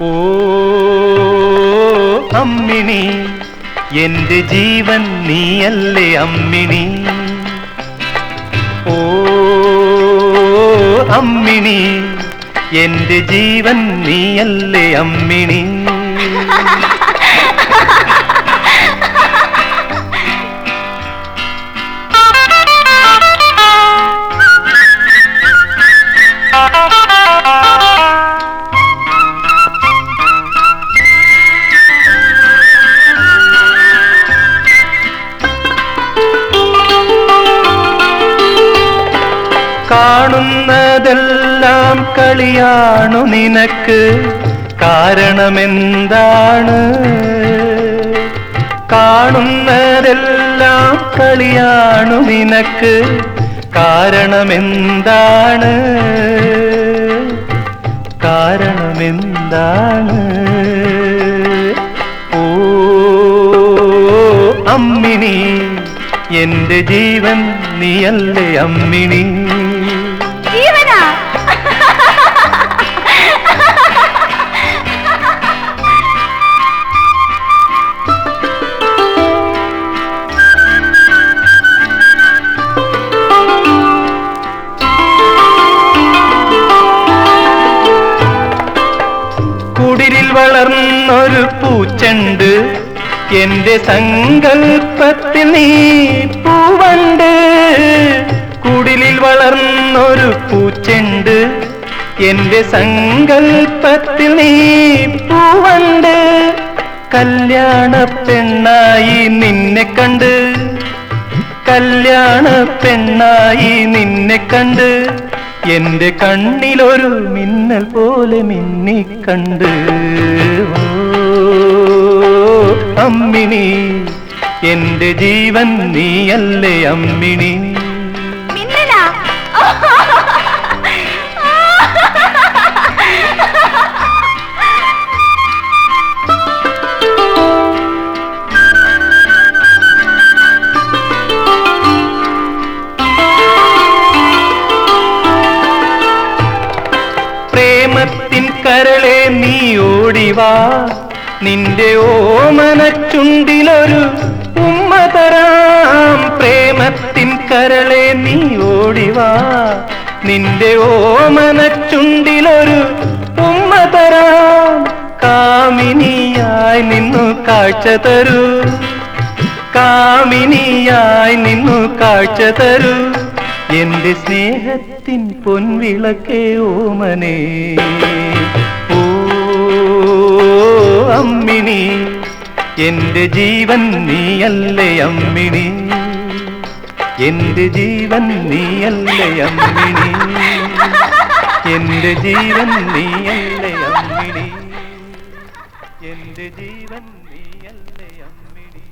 ഓ അമ്മിണി എന്റെ ജീവൻ നീയല്ലേ അമ്മിണി? ഓ അമ്മിണി എന്റെ ജീവൻ നീയല്ലേ അമ്മിണി? കാണുന്നതെല്ലാം കളിയാണു നിനക്ക്. കാരണമെന്താണ്? കാണുന്നതെല്ലാം കളിയാണു നിനക്ക്. കാരണമെന്താണ്? കാരണമെന്താണ്? ഓ അമ്മിണി. എന്റെ ജീവൻ നീയല്ലേ അമ്മിണി? ജീവനാ? കുടിലിൽ വളർന്നൊരു പൂച്ചണ്ട്. എന്റെ സങ്കൽപ്പത്തിൽ നീ പൂവണ്ട്. കുടിലിൽ വളർന്നൊരു പൂച്ചെണ്ട്. എന്റെ സങ്കൽപ്പത്തിൽ നീ പൂവണ്ട്. കല്യാണ പെണ്ണായി നിന്നെ കണ്ട്. കല്യാണ പെണ്ണായി നിന്നെ കണ്ട്. എന്റെ കണ്ണിലൊരു മിന്നൽ പോലെ മിന്നിക്കണ്ട്. ഓ. അമ്മിണി. എന്റെ ജീവൻ നീയല്ലേ അമ്മിണി? പ്രേമത്തിൻ കരളെ നീ ഓടിവാ. നിന്റെ ഓമനച്ചുണ്ടിലൊരു ഉമ്മ തരാം. പ്രേമത്തിൻ കരളെ നീ ഓടിവാ. നിന്റെ ഓമനച്ചുണ്ടിലൊരു ഉമ്മ തരാം. കാമിനിയായി നിന്നു കാഴ്ച തരൂ. കാമിനിയായി നിന്നു കാഴ്ച തരൂ. എന്റെ സ്നേഹത്തിൻ പൊൻവിളക്കേ ഓമനേ. അമ്മിണി. എന്റെ ജീവൻ നീയല്ലേ അമ്മിണി? എന്റെ ജീവൻ നീയല്ലേ അമ്മിണി? എന്റെ ജീവൻ നീയല്ലേ അമ്മിണി? എന്റെ ജീവൻ